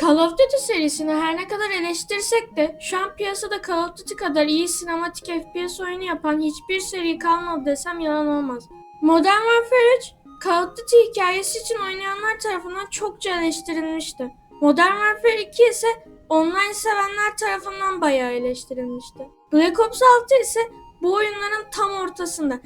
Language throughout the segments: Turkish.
Call of Duty serisini her ne kadar eleştirsek de şu an piyasada Call of Duty kadar iyi sinematik FPS oyunu yapan hiçbir seri kalmadı desem yalan olmaz. Modern Warfare 3, Call of Duty hikayesi için oynayanlar tarafından çokça eleştirilmişti. Modern Warfare 2 ise online sevenler tarafından bayağı eleştirilmişti. Black Ops 6 ise bu oyunların tam ortasında.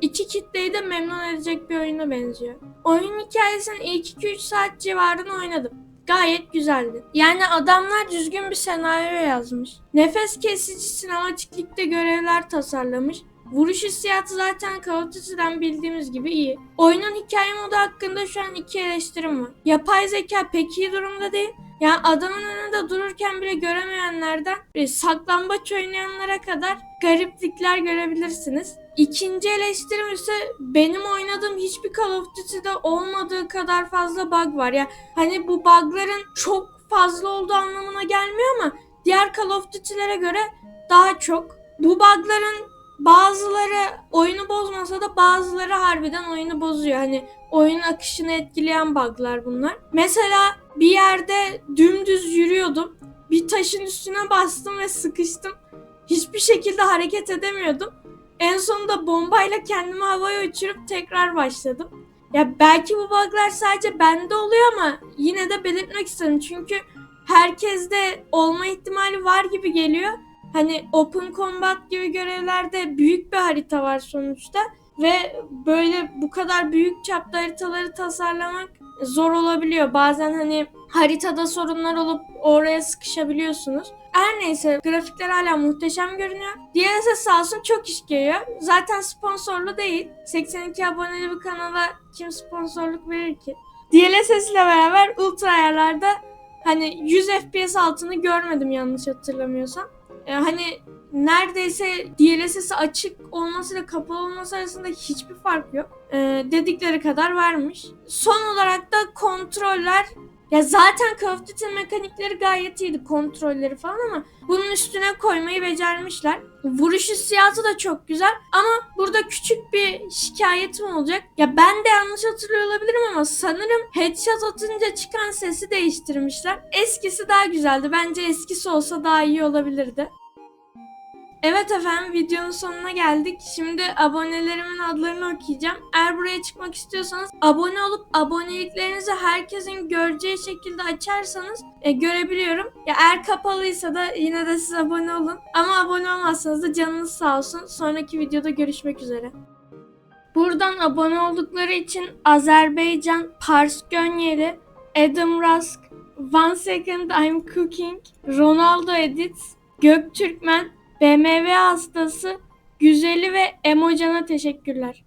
İki kitleyi de memnun edecek bir oyuna benziyor. Oyun hikayesinin ilk 2-3 saat civarını oynadım. Gayet güzeldi. Yani adamlar düzgün bir senaryo yazmış. Nefes kesici sinematiklikte görevler tasarlamış. Vuruş hissiyatı zaten Call bildiğimiz gibi iyi. Oyunun hikaye modu hakkında şu an iki eleştirim var. Yapay zeka pek iyi durumda değil. Yani adamın önünde dururken bile göremeyenlerden e, saklambaç oynayanlara kadar gariplikler görebilirsiniz. İkinci eleştirim ise benim oynadığım hiçbir Call of Duty'de olmadığı kadar fazla bug var. Ya hani bu bugların çok fazla olduğu anlamına gelmiyor ama diğer Call of Duty'lere göre daha çok. Bu bugların bazıları oyunu bozmasa da bazıları harbiden oyunu bozuyor. Hani oyun akışını etkileyen buglar bunlar. Mesela bir yerde dümdüz yürüyordum. Bir taşın üstüne bastım ve sıkıştım. Hiçbir şekilde hareket edemiyordum. En sonunda bombayla kendimi havaya uçurup tekrar başladım. Ya belki bu buglar sadece bende oluyor ama yine de belirtmek istedim. Çünkü herkeste olma ihtimali var gibi geliyor. Hani Open Combat gibi görevlerde büyük bir harita var sonuçta ve böyle bu kadar büyük çapta haritaları tasarlamak zor olabiliyor. Bazen hani haritada sorunlar olup oraya sıkışabiliyorsunuz. Her neyse grafikler hala muhteşem görünüyor. DLSS sağ olsun çok iş geliyor. Zaten sponsorlu değil. 82 aboneli bir kanala kim sponsorluk verir ki? DLSS ile beraber ultra ayarlarda hani 100 FPS altını görmedim yanlış hatırlamıyorsam. Ee, hani neredeyse DLSS açık olmasıyla kapalı olması arasında hiçbir fark yok. Ee, dedikleri kadar varmış. Son olarak da kontroller ya zaten Duty mekanikleri gayet iyiydi kontrolleri falan ama bunun üstüne koymayı becermişler. Vuruş hissiyatı da çok güzel ama burada küçük bir şikayetim olacak. Ya ben de yanlış hatırlıyor olabilirim ama sanırım headshot atınca çıkan sesi değiştirmişler. Eskisi daha güzeldi. Bence eskisi olsa daha iyi olabilirdi. Evet efendim videonun sonuna geldik. Şimdi abonelerimin adlarını okuyacağım. Eğer buraya çıkmak istiyorsanız abone olup aboneliklerinizi herkesin göreceği şekilde açarsanız e, görebiliyorum. Ya eğer kapalıysa da yine de siz abone olun. Ama abone olmazsanız da canınız sağ olsun. Sonraki videoda görüşmek üzere. Buradan abone oldukları için Azerbaycan, Pars Gönyeli, Adam Rusk, One Second I'm Cooking, Ronaldo Edits, Göktürkmen, BMW hastası, Güzeli ve Emocan'a teşekkürler.